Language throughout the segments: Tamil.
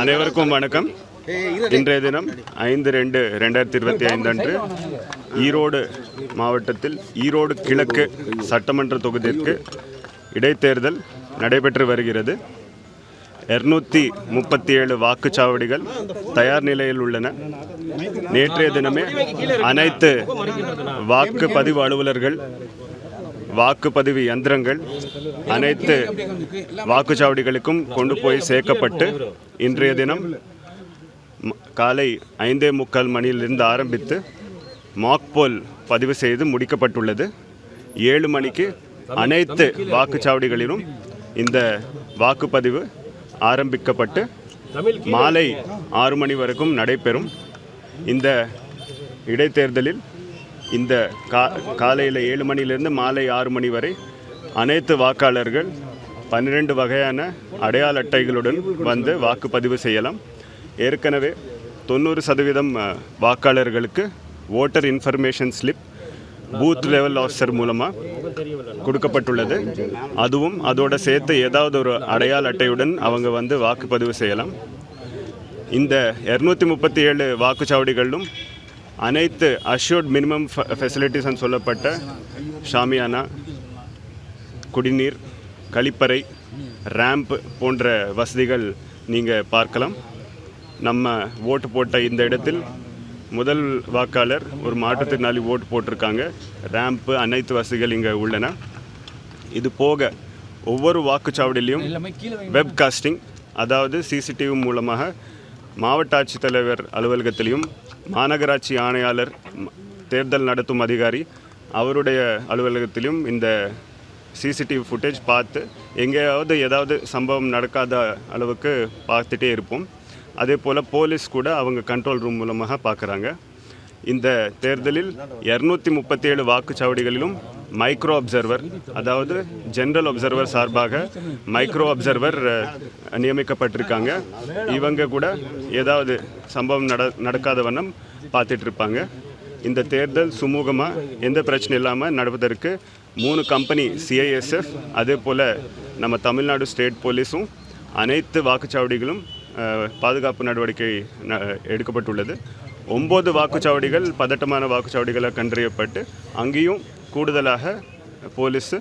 அனைவருக்கும் வணக்கம். இன்றைய தினம் ஐந்து ரெண்டு ரெண்டாயிரத்தி இருபத்தி ஐந்து அன்று ஈரோடு மாவட்டத்தில் ஈரோடு கிழக்கு சட்டமன்ற தொகுதிக்கு இடைத்தேர்தல் நடைபெற்று வருகிறது. இருநூத்தி முப்பத்தி ஏழு வாக்குச்சாவடிகள் தயார் நிலையில் உள்ளன. நேற்றைய தினமே அனைத்து வாக்குப்பதிவு அலுவலர்கள் வாக்குப்பதிவு எந்திரங்கள் அனைத்து வாக்குச்சாவடிகளுக்கும் கொண்டு போய் சேர்க்கப்பட்டு இன்றைய தினம் காலை ஐந்தே முக்கால் மணியிலிருந்து ஆரம்பித்து மாக்போல் பதிவு செய்து முடிக்கப்பட்டுள்ளது. ஏழு மணிக்கு அனைத்து வாக்குச்சாவடிகளிலும் இந்த வாக்குப்பதிவு ஆரம்பிக்கப்பட்டு மாலை ஆறு மணி வரைக்கும் நடைபெறும். இந்த இடைத்தேர்தலில் இந்த கா காலையில் ஏழு மணியிலிருந்து மாலை ஆறு மணி வரை அனைத்து வாக்காளர்கள் பன்னிரெண்டு வகையான அடையாள அட்டைகளுடன் வந்து வாக்குப்பதிவு செய்யலாம். ஏற்கனவே தொண்ணூறு சதவீதம் வாக்காளர்களுக்கு voter information slip booth level officer மூலமாக கொடுக்கப்பட்டுள்ளது. அதுவும் அதோட சேர்த்து ஏதாவது ஒரு அடையாள அட்டையுடன் அவங்க வந்து வாக்குப்பதிவு செய்யலாம். இந்த இரநூத்தி முப்பத்தி ஏழு வாக்குச்சாவடிகளிலும் அனைத்து அஷ்யூர்ட் மினிமம் ஃபெசிலிட்டிஸ்ன்னு சொல்லப்பட்ட ஷாமியானா குடிநீர் கழிப்பறை ரேம்ப் போன்ற வசதிகள் நீங்கள் பார்க்கலாம். நம்ம ஓட்டு போட்ட இந்த இடத்தில் முதல் வாக்காளர் ஒரு மாற்றுத்திறனாளி ஓட்டு போட்டிருக்காங்க. ரேம்ப்பு அனைத்து வசதிகள் இங்கே உள்ளன. இது போக ஒவ்வொரு வாக்குச்சாவடியிலையும் வெப் காஸ்டிங் அதாவது சிசிடிவி மூலமாக மாவட்ட ஆட்சித்தலைவர் அலுவலகத்திலையும் மாநகராட்சி ஆணையாளர் தேர்தல் நடத்தும் அதிகாரி அவருடைய அலுவலகத்திலும் இந்த சிசிடிவி ஃபுட்டேஜ் பார்த்து எங்கேயாவது ஏதாவது சம்பவம் நடக்காத அளவுக்கு பார்த்துட்டே இருப்போம். அதே போல் போலீஸ் கூட அவங்க கண்ட்ரோல் ரூம் மூலமாக பார்க்குறாங்க. இந்த தேர்தலில் இரநூத்தி முப்பத்தி ஏழு வாக்குச்சாவடிகளிலும் மைக்ரோ அப்சர்வர் அதாவது ஜென்ரல் அப்சர்வர் சார்பாக மைக்ரோ அப்சர்வர் நியமிக்கப்பட்டிருக்காங்க. இவங்க கூட ஏதாவது சம்பவம் நட நடக்காத வண்ணம் பார்த்துட்டு இருப்பாங்க இந்த தேர்தல் சுமூகமாக எந்த பிரச்சனை இல்லாமல் நடப்பதற்கு மூணு கம்பெனி சிஐஎஸ்எஃப் அதே போல் நம்ம தமிழ்நாடு ஸ்டேட் போலீஸும் அனைத்து வாக்குச்சாவடிகளும் பாதுகாப்பு நடவடிக்கை ந- எடுக்கப்பட்டுள்ளது. ஒம்பது வாக்குச்சாவடிகள் பதட்டமான வாக்குச்சாவடிகளாக கண்டறியப்பட்டு அங்கேயும் கூடுதலாக போலீஸ்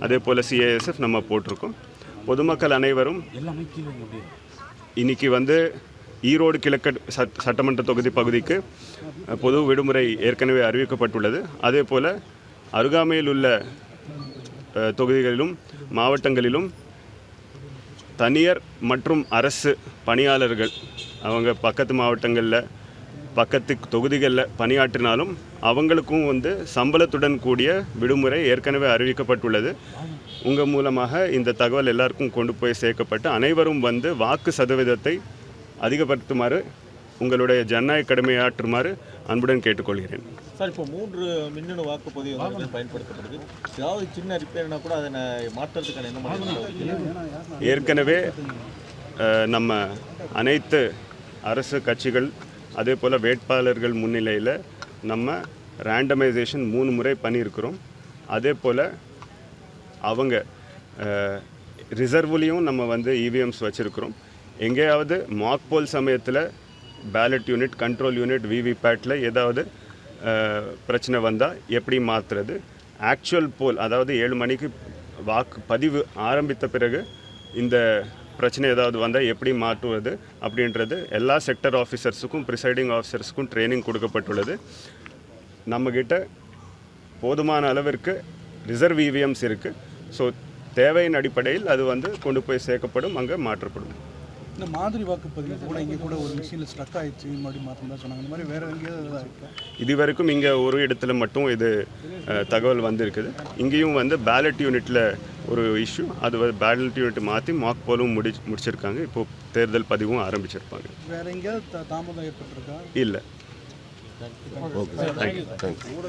அதே போல் சிஏஎஸ்எஃப் நம்ம போட்டிருக்கோம். பொதுமக்கள் அனைவரும் இன்னைக்கு வந்து ஈரோடு கிழக்கு சட் சட்டமன்ற தொகுதி பகுதிக்கு பொது விடுமுறை ஏற்கனவே அறிவிக்கப்பட்டுள்ளது. அதே போல் அருகாமையில் உள்ள தொகுதிகளிலும் மாவட்டங்களிலும் தனியார் மற்றும் அரசு பணியாளர்கள் அவங்க பக்கத்து மாவட்டங்களில் பக்கத்து தொகுதிகளில் பணியாற்றினாலும் அவங்களுக்கும் வந்து சம்பளத்துடன் கூடிய விடுமுறை ஏற்கனவே அறிவிக்கப்பட்டுள்ளது. உங்கள் மூலமாக இந்த தகவல் எல்லாருக்கும் கொண்டு போய் சேர்க்கப்பட்டு அனைவரும் வந்து வாக்கு சதவீதத்தை அதிகப்படுத்துமாறு உங்களுடைய ஜனநாயக கடமையாற்றுமாறு அன்புடன் கேட்டுக்கொள்கிறேன். சார் இப்போ மூன்று மின்னணு வாக்குப்பதிவு இயந்திரங்கள் பயன்படுத்தப்படுது. ஏதாவது சின்ன ரிப்பேர்னா கூட அதை நான் மாற்றுறதுக்கான என்ன மாதிரி? ஏற்கனவே நம்ம அனைத்து அரசு கட்சிகள் அதே போல் வேட்பாளர்கள் முன்னிலையில் நம்ம ரேண்டமைசேஷன் மூணு முறை பண்ணியிருக்கிறோம். அதே போல் அவங்க ரிசர்வ்லேயும் நம்ம வந்து இவிஎம்ஸ் வச்சுருக்கிறோம். எங்கேயாவது மாக் போல் சமயத்தில் பேலட் யூனிட் கண்ட்ரோல் யூனிட் விவிபேட்டில் ஏதாவது பிரச்சனை வந்தால் எப்படி மாற்றுறது ஆக்சுவல் போல் அதாவது ஏழு மணிக்கு வாக்கு பதிவு ஆரம்பித்த பிறகு இந்த பிரச்சனை ஏதாவது வந்தால் எப்படி மாற்றுவது அப்படின்றது எல்லா செக்டர் ஆஃபீஸர்ஸுக்கும் ப்ரிசைடிங் ஆஃபீஸர்ஸுக்கும் ட்ரைனிங் கொடுக்கப்பட்டுள்ளது. நம்மக்கிட்ட போதுமான அளவிற்கு ரிசர்வ் இவிஎம்ஸ் இருக்குது ஸோ தேவையின் அடிப்படையில் அது வந்து கொண்டு போய் சேர்க்கப்படும் அங்கே மாற்றப்படும். இந்த மாதிரி வாக்குப்பதிவு கூட இங்கே கூட ஒரு மிஷினில் ஸ்ட்ரக் ஆயிடுச்சு மறுபடியும் மாற்றணும் தான் சொன்னாங்க. இந்த மாதிரி வேற எங்கேயாவது இதுவரைக்கும் இங்கே ஒரு இடத்துல மட்டும் இது தகவல் வந்திருக்குது. இங்கேயும் வந்து பேலட் யூனிட்டில் ஒரு இஷ்யூ அது பேலட் யூனிட் மாற்றி மாக் போலும் முடி முடிச்சிருக்காங்க. இப்போது தேர்தல் பதிவும் ஆரம்பிச்சிருப்பாங்க. வேற எங்கேயாவது தாமதம் ஏற்பட்டிருக்கா? இல்லை. தேங்க்யூ